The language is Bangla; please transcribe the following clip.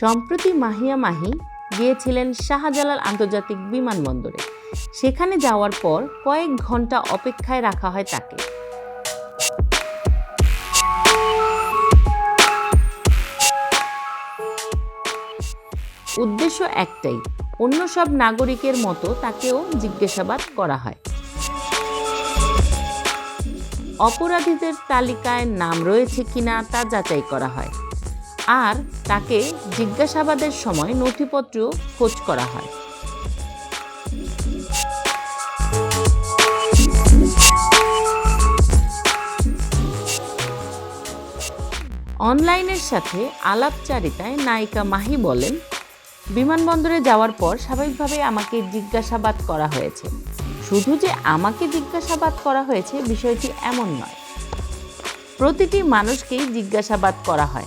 সম্প্রতি মাহিয়া মাহি গিয়েছিলেন শাহজালাল আন্তর্জাতিক বিমানবন্দরে। সেখানে যাওয়ার পর কয়েক ঘণ্টা অপেক্ষায় রাখা হয় তাকে। উদ্দেশ্য একটাই, অন্য সব নাগরিকের মতো তাকেও জিজ্ঞাসাবাদ করা হয়। অপরাধীদের তালিকায় নাম রয়েছে কিনা তা যাচাই করা হয়। আর তাকে জিজ্ঞাসাবাদের সময় নথিপত্র খোঁজ করা হয়। অনলাইনের সাথে আলাপচারিতায় নায়িকা মাহি বলেন, বিমানবন্দরে যাওয়ার পর স্বাভাবিকভাবে আমাকে জিজ্ঞাসাবাদ করা হয়েছে। শুধু যে আমাকে জিজ্ঞাসাবাদ করা হয়েছে বিষয়টি এমন নয়। প্রতিটি মানুষকেই জিজ্ঞাসাবাদ করা হয়।